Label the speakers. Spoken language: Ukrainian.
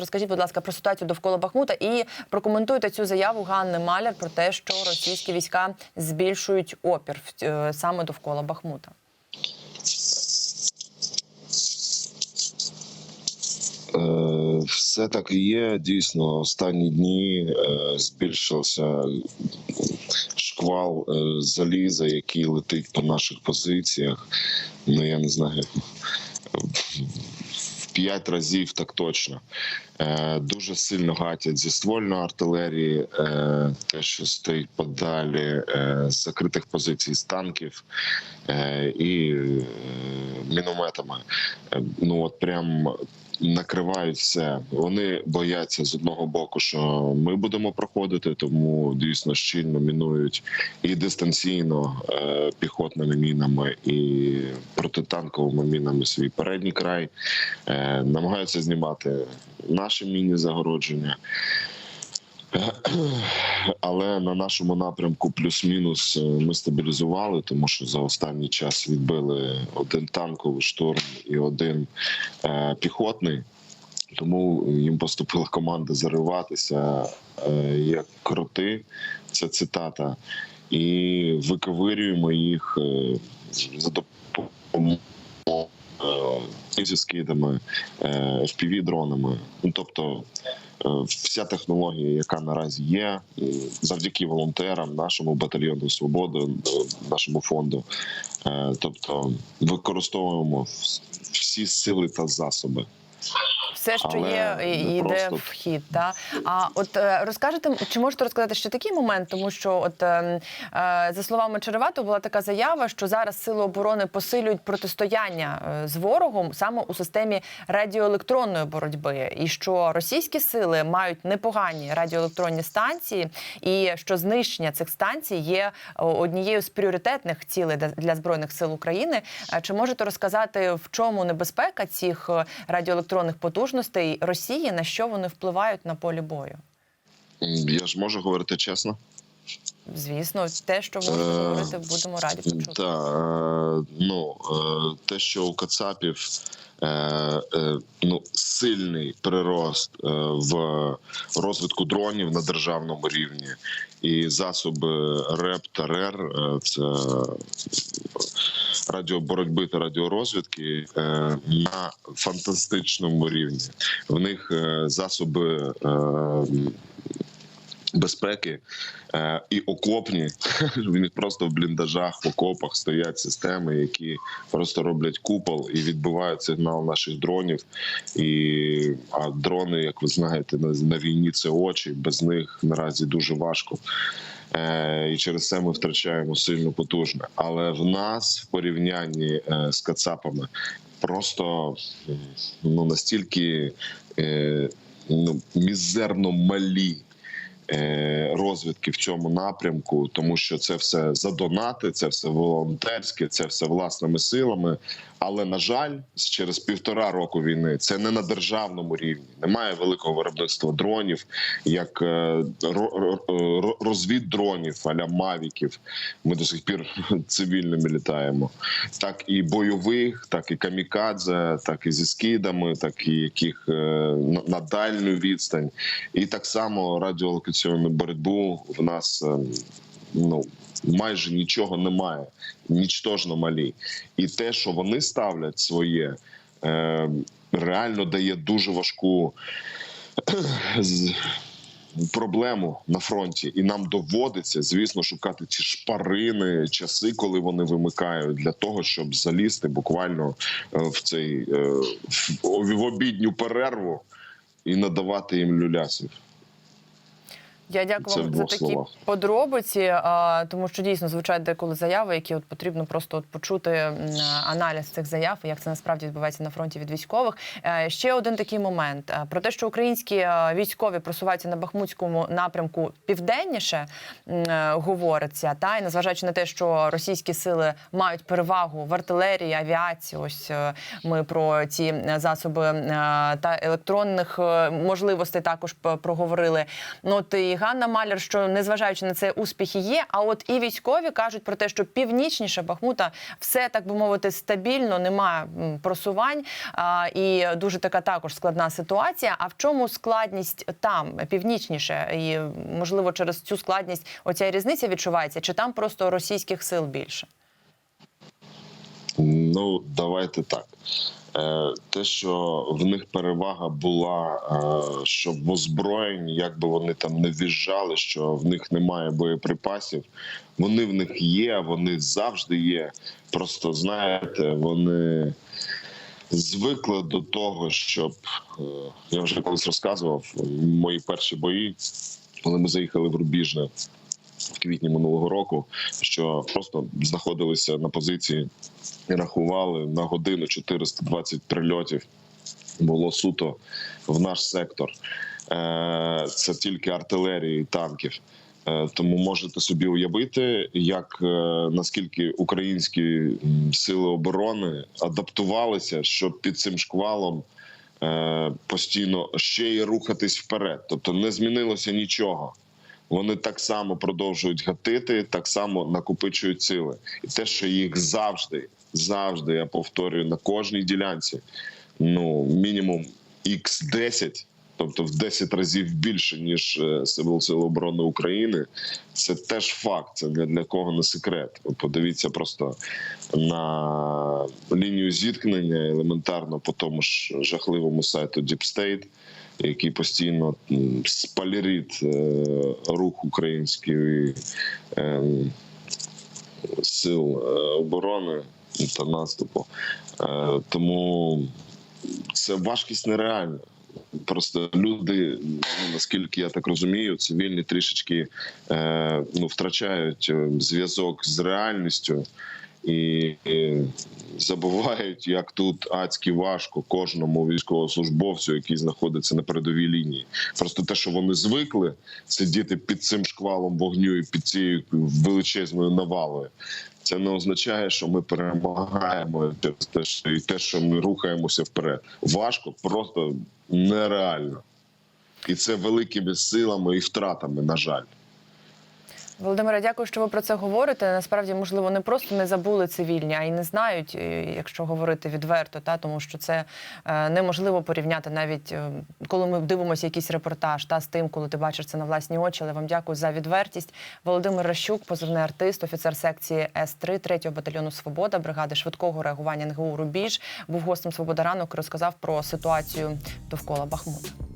Speaker 1: розкажіть, будь ласка, про ситуацію довкола Бахмута і прокоментуйте цю заяву Ганни Маляр про те, що російські війська збільшують опір е, саме довкола Бахмута.
Speaker 2: Е, Все так і є. Дійсно, останні дні е, збільшився шквал заліза, який летить по наших позиціях. Ну я не знаю. В п'ять разів так точно. Е, Дуже сильно гатять зі ствольної артилерії, е, те, що стоїть подалі е, з закритих позицій з танків і мінометами. Ну от прям накривають все. Вони бояться з одного боку, що ми будемо проходити, тому дійсно щільно мінують і дистанційно піхотними мінами, і протитанковими мінами свій передній край. Намагаються знімати наші міні загородження. Але на нашому напрямку плюс-мінус е, ми стабілізували, тому що за останній час відбили один танковий штурм і один е, піхотний. Тому їм поступила команда зариватися е, як кроти. Це цитата, і виковирюємо їх е, за допомогою зі скидами, е, fpv дронами. Ну тобто е, вся технологія, яка наразі є, е, завдяки волонтерам, нашому батальйону свободи, е, нашому фонду. Е, Тобто використовуємо всі сили та засоби.
Speaker 1: Все, що
Speaker 2: Але
Speaker 1: є, йде
Speaker 2: просто.
Speaker 1: в хід. Та? А от е, розкажете, чи можете розказати ще такий момент, тому що, от е, е, за словами Череватого, була така заява, що зараз сили оборони посилюють протистояння з ворогом саме у системі радіоелектронної боротьби, і що російські сили мають непогані радіоелектронні станції, і що знищення цих станцій є однією з пріоритетних цілей для- збройних сил України. Чи можете розказати, в чому небезпека цих радіоелектронних потужностей Росії, на що вони впливають на полі бою?
Speaker 2: Я ж можу говорити чесно.
Speaker 1: Звісно, те, що ви можете
Speaker 2: Е,
Speaker 1: говорити, будемо раді почути.
Speaker 2: Так, е, ну е, те, що у Кацапів ну, сильний прирост в розвитку дронів на державному рівні, і засоби РЕП та РЕР це радіоборотьби та радіорозвідки е, на фантастичному рівні. В них е, засоби. е, Безпеки і окопні в них просто в бліндажах, в окопах стоять системи, які просто роблять купол і відбивають сигнал наших дронів. І а дрони, як ви знаєте, на, на війні це очі. Без них наразі дуже важко. Е, і через це ми втрачаємо сильно потужне. Але в нас в порівнянні е, з Кацапами просто ну настільки е, ну, мізерно малі е, розвідки в цьому напрямку, тому що це все задонати, це все волонтерське, це все власними силами. Але на жаль, через півтора року війни це не на державному рівні. Немає великого виробництва дронів, як е, ро- ро- ро- розвіддронів, аля мавіків. Ми до сих пір цивільними літаємо. Так і бойових, так і камікадзе, так і зі скидами, так і яких е, на- дальню відстань. І так само радіолокаційну боротьбу в нас е, ну майже нічого немає, нічтожно малі. І те, що вони ставлять своє, е, реально дає дуже важку проблему на фронті, і нам доводиться, звісно, шукати ці шпарини, часи, коли вони вимикають, для того, щоб залізти буквально е, в цей е, в обідню перерву і надавати їм люлясів.
Speaker 1: Я дякую вам за такі
Speaker 2: словах.
Speaker 1: подробиці, тому що дійсно звучать деколи заяви, які от потрібно просто от почути аналіз цих заяв, як це насправді відбувається на фронті від військових. Е, Ще один такий момент Е, про те, що українські е, військові просуваються на бахмутському напрямку південніше говориться, та і незважаючи на те, що російські сили мають перевагу в артилерії, авіації. Ось ми про ці засоби та електронних можливостей також проговорили. Ну і Ганна Маляр, що незважаючи на це успіхи є. А от і військові кажуть про те, що північніше Бахмута все так би мовити стабільно, немає просувань а, і дуже така також складна ситуація. А в чому складність там північніше? І можливо через цю складність оця різниця відчувається, чи там просто російських сил більше?
Speaker 2: Ну, давайте так. Е, Те, що в них перевага була, е, що в озброєнні, як би вони там не в'їжджали, що в них немає боєприпасів. Вони в них є, вони завжди є. Просто знаєте, вони звикли до того, щоб е, я вже колись розказував мої перші бої, коли ми заїхали в Рубіжне в квітні минулого року, що просто знаходилися на позиції і рахували на годину 420 прильотів. Було суто в наш сектор. Е, Це тільки артилерії танків. Е, Тому можете собі уявити, як е, наскільки українські сили оборони адаптувалися, щоб під цим шквалом постійно ще й рухатись вперед. Тобто не змінилося нічого. Вони так само продовжують гатити, так само накопичують сили, і те, що їх завжди, завжди я повторюю на кожній ділянці, ну мінімум x 10 тобто в 10 разів більше ніж е, Сил Сил оборони України. Це теж факт. Це для, для кого не секрет. Ви подивіться просто на лінію зіткнення елементарно по тому ж жахливому сайту State, який постійно м, е, рух української е, сил е, оборони та наступу. Е, тому це важкість нереальна. Просто люди, ну, наскільки я так розумію, цивільні трішечки ну, втрачають зв'язок з реальністю і, забувають, як тут адськи важко кожному військовослужбовцю, який знаходиться на передовій лінії. Просто те, що вони звикли сидіти під цим шквалом вогню і під цією величезною навалою. Це не означає, що ми перемагаємо і те, що ми рухаємося вперед. Важко, просто нереально. І це великими силами і втратами, на жаль.
Speaker 1: Володимире, дякую, що ви про це говорите. Насправді, можливо, не просто не забули цивільні, а й не знають, е, якщо говорити відверто, та тому що це е, неможливо порівняти, навіть е, коли ми дивимося якийсь репортаж, та з тим, коли ти бачиш це на власні очі. Але вам дякую за відвертість. Володимир Ращук, позивний артист, офіцер секції С-3 3-го батальйону Свобода, бригади швидкого реагування НГУ Рубіж, був гостем Свобода ранок. і Розказав про ситуацію довкола Бахмута.